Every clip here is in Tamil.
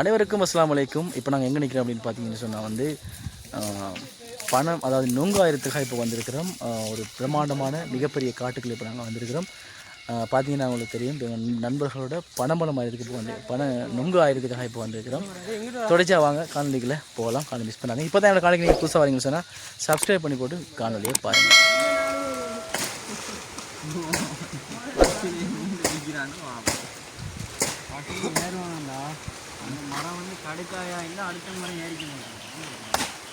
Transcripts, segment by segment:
அனைவருக்கும் அஸ்ஸலாமு அலைக்கும். இப்போ நாங்கள் எங்கே நிற்கிறோம் அப்படின்னு பார்த்தீங்கன்னு சொன்னால் வந்து பணம் அதாவது நொங்கு ஆயிரத்துக்காக இப்போ வந்திருக்கிறோம். ஒரு பிரம்மாண்டமான மிகப்பெரிய காட்டுக்குள்ள இப்போ நாங்கள் வந்திருக்கிறோம். பார்த்தீங்கன்னா உங்களுக்கு தெரியும் நண்பர்களோட பணம்பலம் ஆயிரத்துக்கு இப்போ வந்து பண நொங்கு ஆயிரத்துக்காக இப்போ வந்திருக்கிறோம். தொடர்ச்சியா வாங்க காணொலிகளை போகலாம். காணொலி மிஸ் பண்ணாங்க இப்போ தான் என்னோட நீங்கள் புதுசாக வரீங்கன்னு சொன்னால் சப்ஸ்கிரைப் பண்ணி போட்டு காணொலியை பாருங்கள் ஏறுவாங்கடா அந்த மரம் வந்து கடுக்காயா இல்லை அடுத்த மரம் ஏறிக்க மாட்டாங்க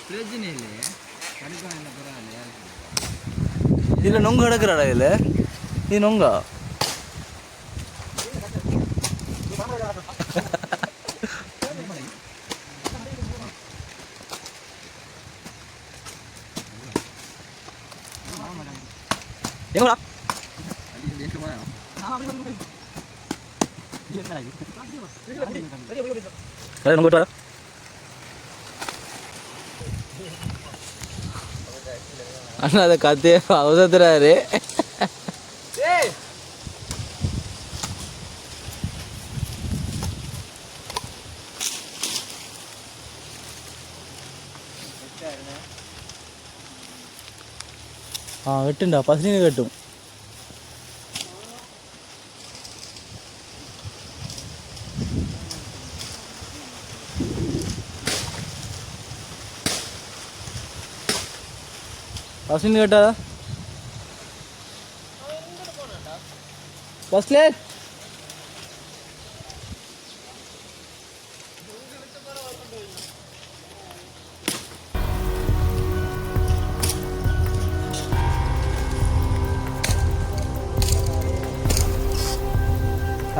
பிரச்சனை இல்லையே. கடுக்காய் இல்லை பரவாயில்ல இதில் நொங்கு கிடக்குறாடா இதில்? இது நொங்கா? எங்கடா? நம்ம போயிட்டு அண்ணா அதை கத்தே அவசத்துறாரு ஆ வெட்டுண்டா பசினு கட்டும் பஸ்ஸுன்னு கேட்டாதா பஸ்ல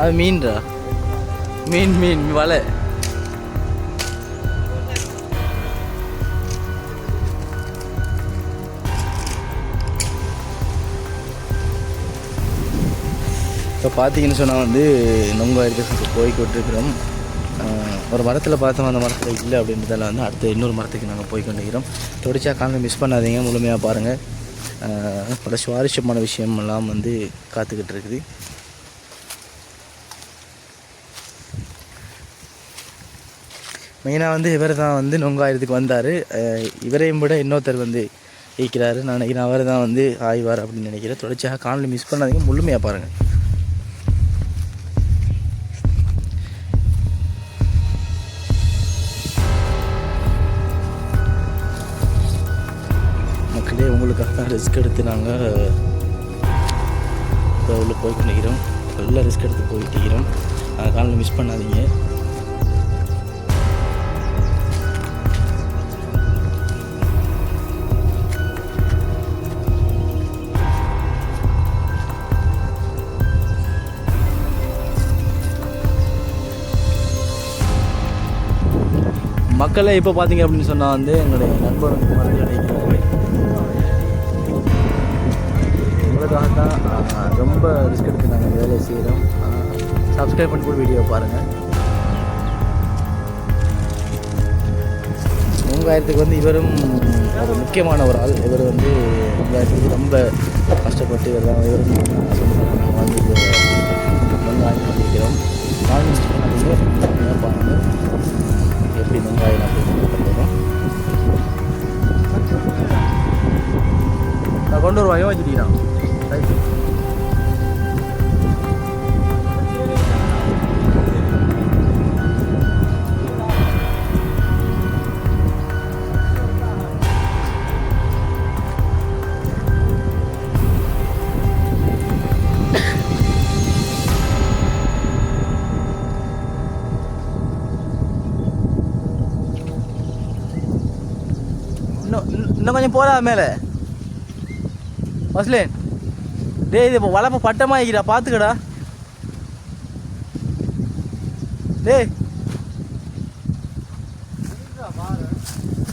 அது மீன்டா. மீன் மீன் வலை. இப்போ பார்த்தீங்கன்னு சொன்னால் வந்து நொங்கு எடுத்து போய்கிட்டு இருக்கிறோம் ஒரு மரத்தில் பார்த்தோம் அந்த மரத்தில் இல்லை அப்படின்றதால வந்து அடுத்த இன்னொரு மரத்துக்கு நாங்கள் போய் கொண்டிருக்கிறோம். தொடிச்சா காலையில் மிஸ் பண்ணாதீங்க முழுமையாக பாருங்கள் பல சுவாரஸ்யமான விஷயமெல்லாம் வந்து காத்துக்கிட்டு இருக்குது. மெயினாக வந்து இவர் தான் வந்து நொங்காயிரத்துக்கு வந்தார். இவரையும் விட இன்னொருத்தர் வந்து இருக்கிறாரு. நான் நினைக்கிறேன் அவர் தான் வந்து ஆய்வார் அப்படின்னு நினைக்கிறேன். தொடர்ச்சியாக காணொலி மிஸ் பண்ணாதீங்க முழுமையாக பாருங்கள் ரிஸ்க் எடுத்து நாங்கள் உள்ளே உள்ள போய் கொண்டிருக்கிறோம் நல்லா ரிஸ்க் எடுத்து போயிட்டு நிற்கிறோம் காலையில் மிஸ் பண்ணாதீங்க. மக்களை இப்போ பார்த்தீங்க அப்படின்னு சொன்னால் வந்து எங்களுடைய நண்பர் மருந்து கிடைக்கிறாரு உங்களுக்காக தான் ரொம்ப ரிஸ்க் எடுத்து நாங்கள் வேலையை செய்கிறோம் சப்ஸ்கிரைப் பண்ணி கூட வீடியோ பாருங்கள் மூங்காயிரத்துக்கு வந்து இவரும் ஒரு முக்கியமான ஒரு ஆள். இவர் வந்து மூங்காயிரத்துக்கு ரொம்ப கஷ்டப்பட்டு இவர் தான் இவரும் சொந்தமாக நாங்கள் வந்து வந்து வாங்கி பண்ணிக்கிறோம். வாங்கி பாருங்கள் எப்படி வெங்காயம் அப்படின்னு பண்ணுறோம் கொண்டு வருவாங்க வச்சுட்டீங்கன்னா இன்னும் கொஞ்சம் போகலாம் மேலே. மஸ்லேன் டேய் இது இப்போ வளப்பை பட்டமாக இருக்கிறா பார்த்துக்கடா டேய்.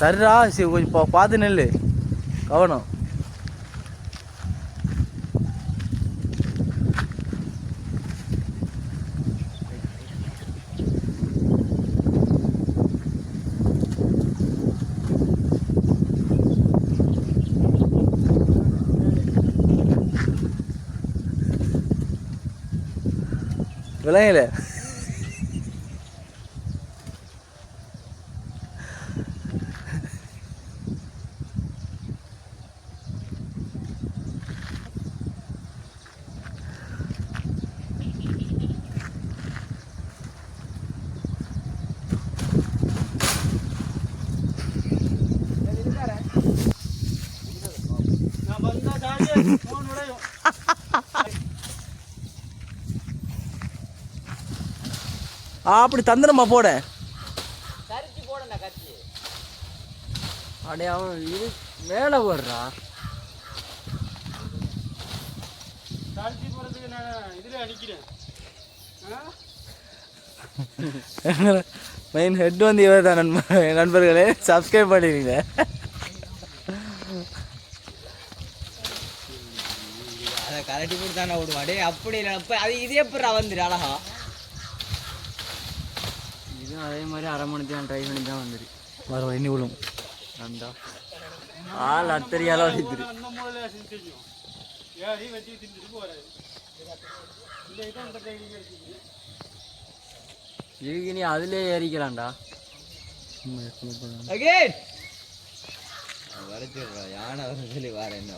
தர்றா சரி கொஞ்சம் பா- பார்த்து நெல் கவனம். ભલે લે அப்படி தந்திரமா போட. அடே அவன் இது மேலே போடுறா. மெயின் ஹெட் வந்து இவர் தான் நண்பர் நண்பர்களே சப்ஸ்கிரைப் பண்ணிடுங்க அதை கலட்டி போட்டு தானே விடுவான் டே அப்படி இல்லை அப்போ அது இது எப்படா வந்துரு அழகா? அதே மாதிரி அரை மணி தான் ட்ரை பண்ணி தான் வந்துரு வர வர இனி விழும். அந்த. ஆள் அத்தறியால வந்துரு இதுக்கு நீ அதுலயே ஏறிக்கலாம்டா. வரைச்சிடுறா யானை வர சொல்லி வர என்ன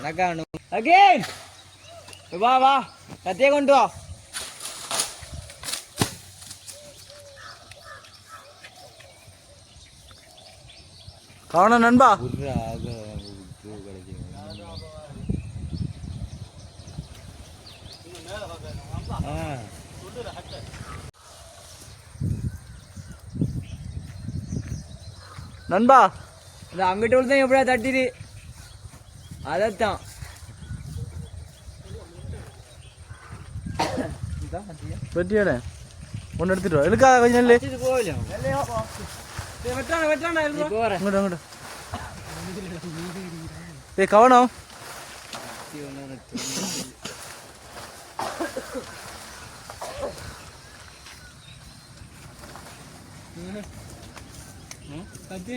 கணக்கானு அகேன் வா வா கத்திய கொண்டு வா. கவனம் நண்பா. நண்பா இந்த அங்கிட்ட தான் எப்படியா தட்டிடு? அதைத்தான் வெட்டியாட ஒன்று எடுத்துட்டு வா இழுக்காத கொஞ்சம் இல்லை இது போகலாம் நீ போற அங்கிட்ட அங்கிட்ட ஏய் கவனம் கத்தி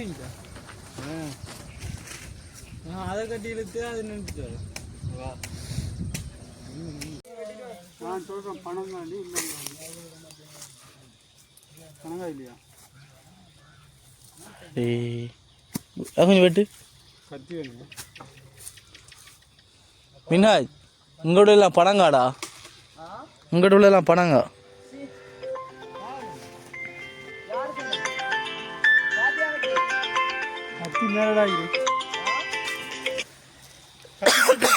அதை கட்டி இழுத்து அது நின்றுட்டு வா. நான் சொல்கிறேன் பணம் தாண்டி இல்லை பணம் இல்லையா? கொஞ்சம் வெட்டு. கத்தி வேணுங்க மின்னாஜ் உங்களோட எல்லாம் பணங்காடா? உங்களோட உள்ள எல்லாம் பணங்க. கத்தி மேலடா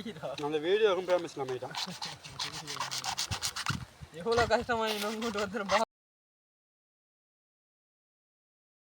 இது அந்த வீடியோக்கும் ஃபேமஸ் நம்ம எவ்வளோ கஷ்டமாக இன்னும் கூட்டு வந்துடும்